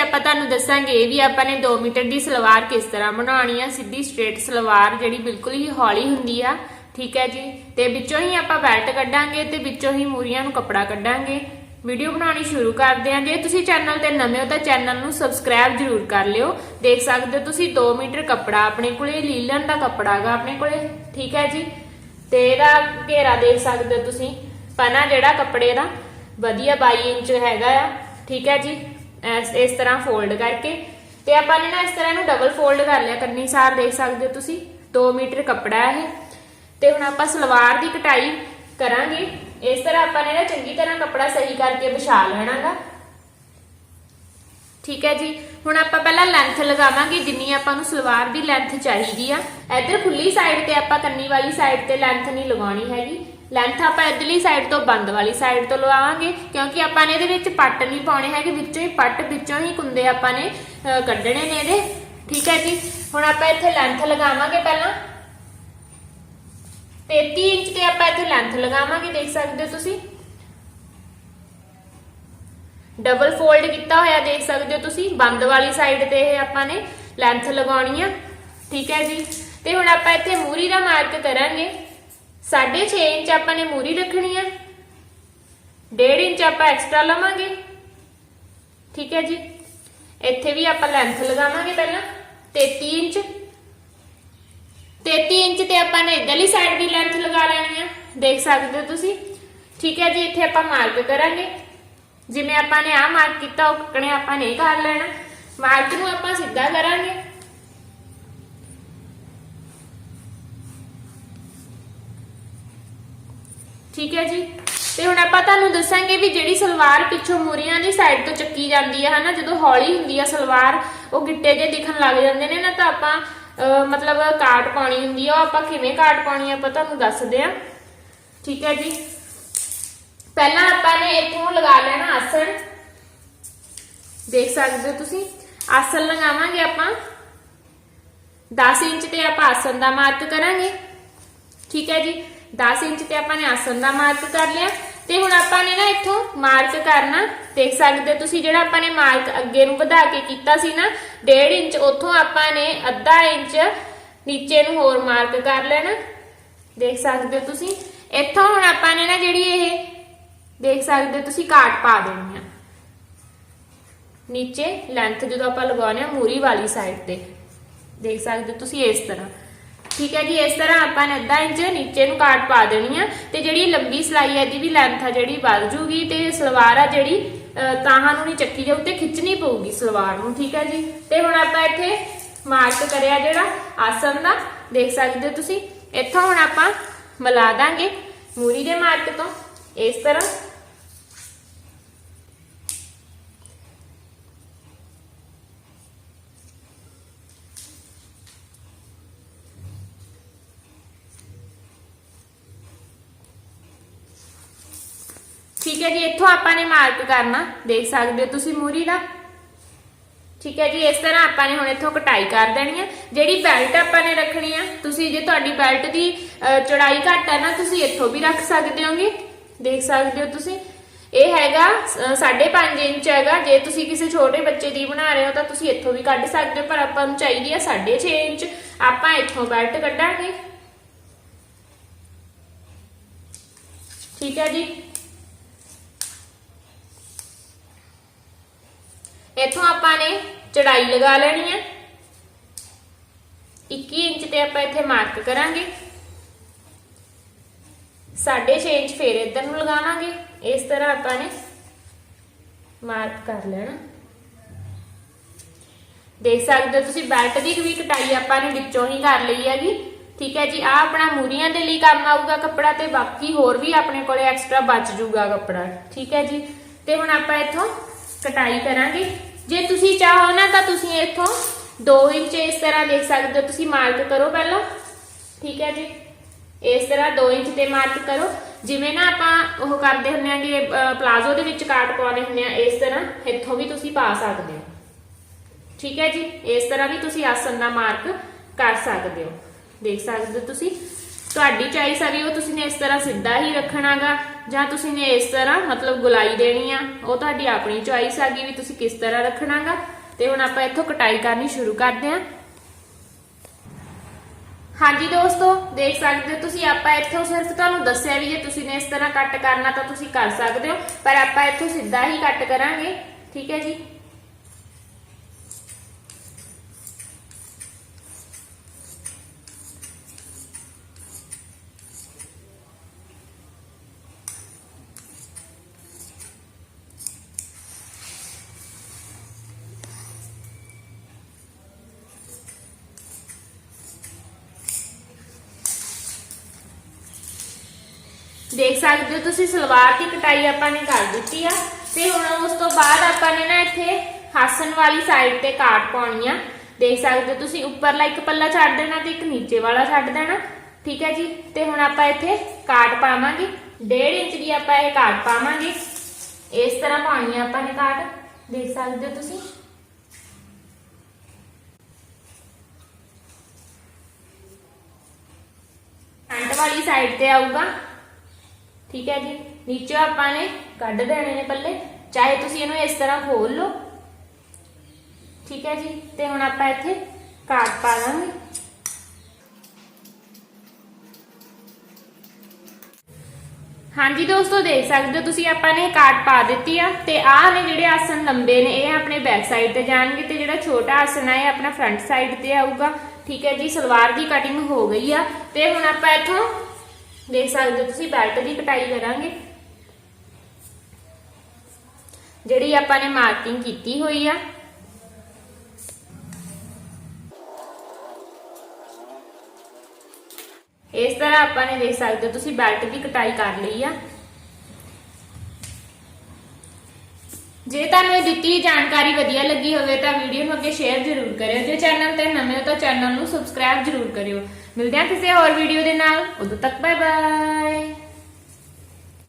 ਆਪਾਂ ਤੁਹਾਨੂੰ ਦੱਸਾਂਗੇ ਇਹ ਵੀ ਆਪਾਂ ਨੇ 2 ਮੀਟਰ ਦੀ ਸਲਵਾਰ ਕਿਸ ਤਰ੍ਹਾਂ ਬਣਾਉਣੀ ਆ, ਸਿੱਧੀ ਸਟ੍ਰੇਟ ਸਲਵਾਰ ਜਿਹੜੀ ਬਿਲਕੁਲ ਹੀ ਹੌਲੀ ਹੁੰਦੀ ਆ, ਠੀਕ ਹੈ ਜੀ? ਤੇ ਵਿੱਚੋਂ ਹੀ ਆਪਾਂ ਬੈਲਟ ਕੱਢਾਂਗੇ ਤੇ ਵਿੱਚੋਂ ਹੀ ਮੂਰੀਆਂ ਨੂੰ ਕੱਪੜਾ ਕੱਢਾਂਗੇ। ਵੀਡੀਓ ਬਣਾਉਣੀ ਸ਼ੁਰੂ ਕਰਦੇ ਹਾਂ। ਜੇ ਤੁਸੀਂ ਚੈਨਲ ਤੇ ਨਵੇਂ ਹੋ ਤਾਂ ਚੈਨਲ ਨੂੰ ਸਬਸਕ੍ਰਾਈਬ ਜਰੂਰ ਕਰ ਲਿਓ। ਦੇਖ ਸਕਦੇ ਹੋ ਤੁਸੀਂ 2 ਮੀਟਰ ਕੱਪੜਾ ਆਪਣੇ ਕੋਲੇ, ਲੀਲਨ ਦਾ ਕੱਪੜਾ ਹੈਗਾ ਆਪਣੇ ਕੋਲੇ, ਠੀਕ ਹੈ ਜੀ? ਤੇ ਇਹਦਾ ਘੇਰਾ ਦੇਖ ਸਕਦੇ ਹੋ ਤੁਸੀਂ। ਪਨਾ ਜਿਹੜਾ ਕੱਪੜੇ ਦਾ, ਵਧੀਆ 22 ਇੰਚ ਹੈਗਾ ਆ, ਠੀਕ ਹੈ ਜੀ? ਇਸ ਇਸ ਤਰ੍ਹਾਂ ਫੋਲਡ ਕਰਕੇ ਤੇ ਆਪਾਂ ਨੇ ਨਾ ਇਸ ਤਰ੍ਹਾਂ ਇਹਨੂੰ ਡਬਲ ਫੋਲਡ ਕਰ ਲਿਆ, ਕੰਨੀ ਸਾਰ ਦੇਖ ਸਕਦੇ ਹੋ ਤੁਸੀਂ 2 ਮੀਟਰ ਕੱਪੜਾ ਹੈ ਇਹ। ਤੇ ਹੁਣ ਆਪਾਂ ਸਲਵਾਰ ਦੀ ਕਟਾਈ ਕਰਾਂਗੇ। ਇਸ ਤਰ੍ਹਾਂ ਆਪਾਂ ਨੇ ਨਾ ਚੰਗੀ ਤਰ੍ਹਾਂ ਕੱਪੜਾ ਸਹੀ ਕਰਕੇ ਵਿਛਾ ਲੈਣਾਗਾ। ਠੀਕ ਹੈ ਜੀ? ਹੁਣ ਆਪਾਂ ਪਹਿਲਾਂ ਲੈਂਥ ਲਗਾਵਾਂਗੇ, ਜਿੰਨੀ ਆਪਾਂ ਨੂੰ ਸਲਵਾਰ ਦੀ ਲੈਂਥ ਚਾਹੀਦੀ ਆ। ਇੱਧਰ ਖੁੱਲੀ ਸਾਈਡ ਤੇ ਆਪਾਂ ਕੰਨੀ ਵਾਲੀ ਸਾਈਡ ਤੇ ਲੈਂਥ ਨਹੀਂ ਲਗਾਉਣੀ ਹੈਗੀ। ਲੈਂਥ ਆਪਾਂ ਇੱਧਰਲੀ ਸਾਈਡ ਤੋਂ ਬੰਦ ਵਾਲੀ ਸਾਈਡ ਤੋਂ ਲਵਾਵਾਂਗੇ ਕਿਉਂਕਿ ਆਪਾਂ ਨੇ ਇਹਦੇ ਵਿੱਚ ਪੱਟ ਨਹੀਂ ਪਾਉਣੇ ਹੈਗੇ। ਵਿੱਚੋਂ ਹੀ ਪੱਟ, ਵਿੱਚੋਂ ਹੀ ਕੁੰਦੇ ਆਪਾਂ ਨੇ ਕੱਢਣੇ ਨੇ ਇਹਦੇ। ਠੀਕ ਹੈ ਜੀ? ਹੁਣ ਆਪਾਂ ਇੱਥੇ ਲੈਂਥ ਲਗਾਵਾਂਗੇ ਪਹਿਲਾਂ। 33 ਇੰਚ ਤੇ ਆਪਾਂ ਇੱਥੇ ਲੈਂਥ ਲਗਾਵਾਂਗੇ, ਦੇਖ ਸਕਦੇ ਹੋ ਤੁਸੀਂ। ਡਬਲ ਫੋਲਡ ਕੀਤਾ ਹੋਇਆ ਦੇਖ ਸਕਦੇ ਹੋ ਤੁਸੀਂ, ਬੰਦ ਵਾਲੀ ਸਾਈਡ ਤੇ ਇਹ ਆਪਾਂ ਨੇ ਲੈਂਥ ਲਗਾਉਣੀ ਆ। ਠੀਕ ਹੈ ਜੀ। ਤੇ ਹੁਣ ਆਪਾਂ ਇੱਥੇ ਮੂਰੀ ਦਾ ਮਾਰਕ ਕਰਾਂਗੇ। 6.5 ਇੰਚ ਆਪਾਂ ਨੇ ਮੂਰੀ ਰੱਖਣੀ ਆ। 1.5 ਇੰਚ ਆਪਾਂ ਐਕਸਟਰਾ ਲਵਾਂਗੇ। ਠੀਕ ਹੈ ਜੀ। ਇੱਥੇ ਵੀ ਆਪਾਂ ਲੈਂਥ ਲਗਾਵਾਂਗੇ ਪਹਿਲਾਂ। 33 ਇੰਚ। 33 ਇੰਚ ਤੇ ਆਪਾਂ ਨੇ ਇਧਰਲੀ ਸਾਈਡ ਦੀ ਲੈਂਥ ਲਗਾ ਲੈਣੀ ਆ। ਦੇਖ ਸਕਦੇ ਹੋ ਤੁਸੀਂ। ਠੀਕ ਹੈ ਜੀ, ਇੱਥੇ ਆਪਾਂ ਮਾਰਕ ਕਰਾਂਗੇ। ਜਿਵੇਂ ਆਪਾਂ ਨੇ ਆ ਮਾਰਕ ਕੀਤਾ, ਉਹ ਕੱਕਣੇ ਆਪਾਂ ਨਹੀਂ ਕਰ ਲੈਣਾ। ਮਾਰਕ ਨੂੰ ਆਪਾਂ ਸਿੱਧਾ ਕਰਾਂਗੇ। ਠੀਕ ਹੈ ਜੀ? ਤੇ ਹੁਣ ਆਪਾਂ ਤੁਹਾਨੂੰ ਦੱਸਾਂਗੇ ਵੀ ਜਿਹੜੀ ਸਲਵਾਰ ਪਿੱਛੋਂ ਮੂਰੀਆਂ ਦੀ ਸਾਈਡ ਤੋਂ ਚੱਕੀ ਜਾਂਦੀ ਹੈ ਹਨਾ, ਜਦੋਂ ਹੌਲੀ ਹੁੰਦੀ ਆ ਸਲਵਾਰ, ਉਹ ਗਿੱਟੇ ਜੇ ਦਿਖਣ ਲੱਗ ਜਾਂਦੇ ਨੇ ਨਾ, ਤਾਂ ਆਪਾਂ ਮਤਲਬ ਕਾਟ ਪਾਉਣੀ ਹੁੰਦੀ ਆ, ਉਹ ਆਪਾਂ ਕਿਵੇਂ ਕਾਟ ਪਾਉਣੀ ਆਪਾਂ ਤੁਹਾਨੂੰ ਦੱਸਦੇ ਆ। ਠੀਕ ਹੈ ਜੀ? ਪਹਿਲਾਂ ਆਪਾਂ ਨੇ ਇੱਥੋਂ ਲਗਾ ਲੈਣਾ ਆਸਣ। ਦੇਖ ਸਕਦੇ ਹੋ ਤੁਸੀਂ? ਆਸਣ ਲਗਾਵਾਂਗੇ ਆਪਾਂ। 10 ਇੰਚ ਤੇ ਆਪਾਂ ਆਸਣ ਦਾ ਮਾਰਕ ਕਰਾਂਗੇ। ਠੀਕ ਹੈ ਜੀ? 10 ਇੰਚ ਤੇ ਆਪਾਂ ਨੇ ਆਸਣ ਦਾ ਮਾਰਕ ਕਰ ਲਿਆ। ਤੇ ਹੁਣ ਆਪਾਂ ਨੇ ਨਾ ਇੱਥੋਂ ਮਾਰਕ ਕਰਨਾ। ਦੇਖ ਸਕਦੇ ਹੋ ਤੁਸੀਂ ਜਿਹੜਾ ਆਪਾਂ ਨੇ ਮਾਰਕ ਅੱਗੇ ਨੂੰ ਵਧਾ ਕੇ ਕੀਤਾ ਸੀ ਨਾ 1.5 ਇੰਚ, ਉੱਥੋਂ ਆਪਾਂ ਨੇ ਅੱਧਾ ਇੰਚ ਨੀਚੇ ਨੂੰ ਹੋਰ ਮਾਰਕ ਕਰ ਲੈਣਾ। ਦੇਖ ਸਕਦੇ ਹੋ ਤੁਸੀਂ? ਇੱਥੋਂ ਹੁਣ ਆਪਾਂ ਨੇ ਨਾ ਜਿਹੜੀ ਇਹ ਦੇਖ ਸਕਦੇ ਹੋ ਤੁਸੀਂ ਕਾਟ ਪਾ ਦੇਣੀ ਆ। ਨੀਚੇ ਲੈਂਥ ਜਦੋਂ ਆਪਾਂ ਲਗਾਉਣੇ ਆ ਮੂਰੀ ਵਾਲੀ ਸਾਈਡ ਤੇ। ਦੇਖ ਸਕਦੇ ਹੋ ਤੁਸੀਂ ਇਸ ਤਰ੍ਹਾਂ। ਠੀਕ ਹੈ ਜੀ ਇਸ ਤਰ੍ਹਾਂ ਆਪਾਂ ਨੇ ਅੱਧਾ ਇੰਚ ਨੀਚੇ ਨੂੰ ਕਾਟ ਪਾ ਦੇਣੀ ਆ ਤੇ ਜਿਹੜੀ ਲੰਬੀ ਸਲਾਈ ਹੈ ਇਹਦੀ ਵੀ ਲੈਂਥ ਆ ਜਿਹੜੀ ਵੱਧ ਜੂਗੀ ਤੇ ਸਲਵਾਰ ਆ ਜਿਹੜੀ ਅਹ, ਤਾਹਾਂ ਨੂੰ ਨਹੀਂ ਚੱਕੀ ਜਾਊ ਤੇ ਖਿੱਚਣੀ ਪਊਗੀ ਸਲਵਾਰ ਨੂੰ ਠੀਕ ਹੈ ਜੀ? ਤੇ ਹੁਣ ਆਪਾਂ ਇੱਥੇ ਮਾਰਕ ਕਰਿਆ ਜਿਹੜਾ ਆਸਨ ਦਾ। ਦੇਖ ਸਕਦੇ ਹੋ ਤੁਸੀਂ ਇੱਥੋਂ ਹੁਣ ਆਪਾਂ ਮਿਲਾ ਦਾਂਗੇ ਮੂਰੀ ਦੇ ਮਾਰਕ ਤੋਂ। ਇਸ ਤਰ੍ਹਾਂ ਠੀਕ ਹੈ ਜੀ, ਇੱਥੋਂ ਆਪਾਂ ਨੇ ਮਾਰਕ ਕਰਨਾ, ਦੇਖ ਸਕਦੇ ਹੋ ਤੁਸੀਂ ਮੂਰੀ ਦਾ। ਠੀਕ ਹੈ ਜੀ, ਇਸ ਤਰ੍ਹਾਂ ਆਪਾਂ ਨੇ ਹੁਣ ਇੱਥੋਂ ਕਟਾਈ ਕਰ ਦੇਣੀ ਹੈ। ਜਿਹੜੀ ਬੈਲਟ ਆਪਾਂ ਨੇ ਰੱਖਣੀ ਆ, ਤੁਸੀਂ ਜੇ ਤੁਹਾਡੀ ਬੈਲਟ ਦੀ ਚੌੜਾਈ ਘੱਟ ਹੈ ਨਾ, ਤੁਸੀਂ ਇੱਥੋਂ ਵੀ ਰੱਖ ਸਕਦੇ ਹੋਗੇ। ਦੇਖ ਸਕਦੇ ਹੋ ਤੁਸੀਂ। ਇਹ ਹੈਗਾ 5.5 ਇੰਚ ਹੈਗਾ। ਜੇ ਤੁਸੀਂ ਕਿਸੇ ਛੋਟੇ ਬੱਚੇ ਦੀ ਬਣਾ ਰਹੇ ਹੋ, ਤਾਂ ਤੁਸੀਂ ਇੱਥੋਂ ਵੀ ਕੱਢ ਸਕਦੇ ਹੋ, ਪਰ ਆਪਾਂ ਨੂੰ ਚਾਹੀਦੀ ਹੈ 6.5 ਇੰਚ। ਆਪਾਂ ਇੱਥੋਂ ਬੈਲਟ ਕੱਢਾਂਗੇ। ਠੀਕ ਹੈ ਜੀ। ਇੱਥੋਂ ਆਪਾਂ ਨੇ ਚੜਾਈ ਲਗਾ ਲੈਣੀ ਹੈ। 21 ਇੰਚ ਤੇ ਆਪਾਂ ਇੱਥੇ ਮਾਰਕ ਕਰਾਂਗੇ। 6.5 ਇੰਚ ਫੇਰ ਇੱਧਰ ਨੂੰ ਲਗਾਵਾਂਗੇ ਇਸ ਤਰ੍ਹਾਂ ਆਪਾਂ ਨੇ ਮਾਰਕ ਕਰ ਲੈਣਾ। ਦੇਖ ਸਕਦੇ ਹੋ ਤੁਸੀਂ ਬੈਲਟ ਦੀ ਵੀ ਕਟਾਈ ਆਪਾਂ ਨੇ ਵਿੱਚੋਂ ਹੀ ਕਰ ਲਈ ਹੈਗੀ। ਠੀਕ ਹੈ ਜੀ ਆ ਆਪਣਾ ਮੂਰੀਆਂ ਦੇ ਲਈ ਕੰਮ ਆਊਗਾ ਕੱਪੜਾ ਤੇ ਬਾਕੀ ਹੋਰ ਵੀ ਆਪਣੇ ਕੋਲੇ ਐਕਸਟਰਾ ਬਚ ਜੂਗਾ ਕੱਪੜਾ। ਠੀਕ ਹੈ ਜੀ, ਤੇ ਹੁਣ ਆਪਾਂ ਇੱਥੋਂ ਕਟਾਈ ਕਰਾਂਗੇ। ਜੇ ਤੁਸੀਂ ਚਾਹੋ ਨਾ ਤਾਂ ਤੁਸੀਂ ਇੱਥੋਂ 2 ਇੰਚ ਇਸ ਤਰ੍ਹਾਂ ਦੇਖ ਸਕਦੇ ਹੋ। ਤੁਸੀਂ ਮਾਰਕ ਕਰੋ ਪਹਿਲਾਂ। ਠੀਕ ਹੈ ਜੀ। ਇਸ ਤਰ੍ਹਾਂ 2 ਇੰਚ ਤੇ ਮਾਰਕ ਕਰੋ। ਜਿਵੇਂ ਨਾ ਆਪਾਂ ਉਹ ਕਰਦੇ ਹੁੰਦੇ ਕਿ ਪਲਾਜ਼ੋ ਦੇ ਵਿੱਚ ਕਾਟ ਪਾਉਣੇ ਹੁੰਦੇ ਆ ਇਸ ਤਰ੍ਹਾਂ ਇੱਥੋਂ ਵੀ ਤੁਸੀਂ ਪਾ ਸਕਦੇ ਹੋ। ਠੀਕ ਹੈ ਜੀ। ਇਸ ਤਰ੍ਹਾਂ ਵੀ ਤੁਸੀਂ ਆਸਨ ਦਾ ਮਾਰਕ ਕਰ ਸਕਦੇ ਹੋ। ਦੇਖ ਸਕਦੇ ਹੋ ਤੁਸੀਂ। ਤੁਹਾਡੀ ਚਾਈਸ ਆ ਵੀ ਉਹ ਤੁਸੀਂ ਨੇ ਇਸ ਤਰ੍ਹਾਂ ਸਿੱਧਾ ਹੀ ਰੱਖਣਾਗਾ, ਜਾਂ ਤੁਸੀਂ ਨੇ ਇਸ ਤਰ੍ਹਾਂ ਮਤਲਬ ਗੁਲਾਈ ਦੇਣੀ ਆ, ਉਹ ਤੁਹਾਡੀ ਆਪਣੀ ਚੁਆਇਸ ਆਗੀ ਵੀ ਤੁਸੀਂ ਕਿਸ ਤਰ੍ਹਾਂ ਰੱਖਣਾਗਾ। ਤੇ ਹੁਣ ਆਪਾਂ ਇੱਥੋਂ ਕਟਾਈ ਕਰਨੀ ਸ਼ੁਰੂ ਕਰਦੇ ਹਾਂ ਹਾਂਜੀ ਦੋਸਤੋ, ਦੇਖ ਸਕਦੇ ਹੋ ਤੁਸੀਂ, ਆਪਾਂ ਇੱਥੋਂ ਸਿਰਫ ਤੁਹਾਨੂੰ ਦੱਸਿਆ ਵੀ ਜੇ ਤੁਸੀਂ ਨੇ ਇਸ ਤਰ੍ਹਾਂ ਕੱਟ ਕਰਨਾ ਤਾਂ ਤੁਸੀਂ ਕਰ ਸਕਦੇ ਹੋ, ਪਰ ਆਪਾਂ ਇੱਥੋਂ ਸਿੱਧਾ ਹੀ ਕੱਟ ਕਰਾਂਗੇ, ਠੀਕ ਹੈ ਜੀ? ਦੇਖ ਸਕਦੇ ਹੋ ਤੁਸੀਂ, ਸਲਵਾਰ ਦੀ ਕਟਾਈ ਆਪਾਂ ਨੇ ਕਰ ਦਿੱਤੀ ਆ। ਤੇ ਹੁਣ ਉਸ ਤੋਂ ਬਾਅਦ ਆਪਾਂ ਨੇ ਨਾ ਇੱਥੇ ਹਾਸਨ ਵਾਲੀ ਸਾਈਡ ਤੇ ਕਾਟ ਪਾਉਣੀ ਆ। ਦੇਖ ਸਕਦੇ ਹੋ ਤੁਸੀਂ, ਉੱਪਰਲਾ ਇੱਕ ਪੱਲਾ ਛੱਡ ਦੇਣਾ ਤੇ ਇੱਕ ਨੀਚੇ ਵਾਲਾ ਛੱਡ ਦੇਣਾ। ਠੀਕ ਹੈ ਜੀ? ਤੇ ਹੁਣ ਆਪਾਂ ਇੱਥੇ ਕਾਟ ਪਾਵਾਂਗੇ। 1.5 ਇੰਚ ਦੀ ਆਪਾਂ ਇਹ ਕਾਟ ਪਾਵਾਂਗੇ। ਇਸ ਤਰ੍ਹਾਂ ਪਾਉਣੀ ਆ ਆਪਾਂ ਨੇ ਕਾਟ। ਦੇਖ ਸਕਦੇ ਹੋ ਤੁਸੀਂ? ਫਰੰਟ ਵਾਲੀ ਸਾਈਡ ਤੇ ਆਊਗਾ। ਠੀਕ ਹੈ ਜੀ? ਨੀਚੇ ਆਪਾਂ ਨੇ ਕੱਢ ਦੇਣੇ ਨੇ ਪੱਲੇ। ਚਾਹੇ ਤੁਸੀਂ ਇਹਨੂੰ ਇਸ ਤਰ੍ਹਾਂ ਖੋਲ ਲਓ। ਠੀਕ ਹੈ ਜੀ? ਤੇ ਹੁਣ ਆਪਾਂ ਇੱਥੇ ਕਾਟ ਪਾ ਦਾਂਗੇ ਹਾਂਜੀ ਦੋਸਤੋ, ਦੇਖ ਸਕਦੇ ਹੋ ਤੁਸੀਂ ਆਪਾਂ ਨੇ ਕਾਟ ਪਾ ਦਿੱਤੀ ਆ। ਤੇ ਆਹ ਨੇ ਜਿਹੜੇ ਆਸਨ ਲੰਬੇ ਨੇ, ਇਹ ਆਪਣੇ ਬੈਕ ਸਾਈਡ ਤੇ ਜਾਣਗੇ ਤੇ ਜਿਹੜਾ ਛੋਟਾ ਆਸਨ ਆ, ਇਹ ਆਪਣਾ ਫਰੰਟ ਸਾਈਡ ਤੇ ਆਊਗਾ। ਠੀਕ ਹੈ ਜੀ? ਸਲਵਾਰ ਦੀ ਕਟਿੰਗ ਹੋ ਗਈ ਆ। ਤੇ ਹੁਣ ਆਪਾਂ ਇੱਥੋਂ ਦੇਖ ਸਕਦੇ ਹੋ ਤੁਸੀਂ, ਬੈਲਟ ਦੀ ਕਟਾਈ ਕਰਾਂਗੇ। ਜਿਹੜੀ ਆਪਾਂ ਨੇ ਮਾਰਕਿੰਗ ਕੀਤੀ ਹੋਈ ਆ। ਇਸ ਤਰ੍ਹਾਂ ਆਪਾਂ ਨੇ ਦੇਖ ਸਕਦੇ ਹੋ ਤੁਸੀਂ, ਬੈਲਟ ਦੀ ਕਟਾਈ ਕਰ ਲਈ ਆ। ਜੇ ਤੁਹਾਨੂੰ ਇਹ ਦਿੱਤੀ ਜਾਣਕਾਰੀ ਵਧੀਆ ਲੱਗੀ ਹੋਵੇ ਤਾਂ ਵੀਡੀਓ ਨੂੰ ਅੱਗੇ ਸ਼ੇਅਰ ਜ਼ਰੂਰ ਕਰਿਓ। ਜੇ ਚੈਨਲ ਤੇ ਨਵੇਂ ਹੋ ਤਾਂ ਚੈਨਲ ਨੂੰ ਸਬਸਕ੍ਰਾਈਬ ਜ਼ਰੂਰ ਕਰਿਓ। ਮਿਲਦੇ ਹਾਂ ਕਿਸੇ ਹੋਰ ਵੀਡੀਓ ਦੇ ਨਾਲ। ਉਦੋਂ ਤੱਕ ਬਾਏ ਬਾਏ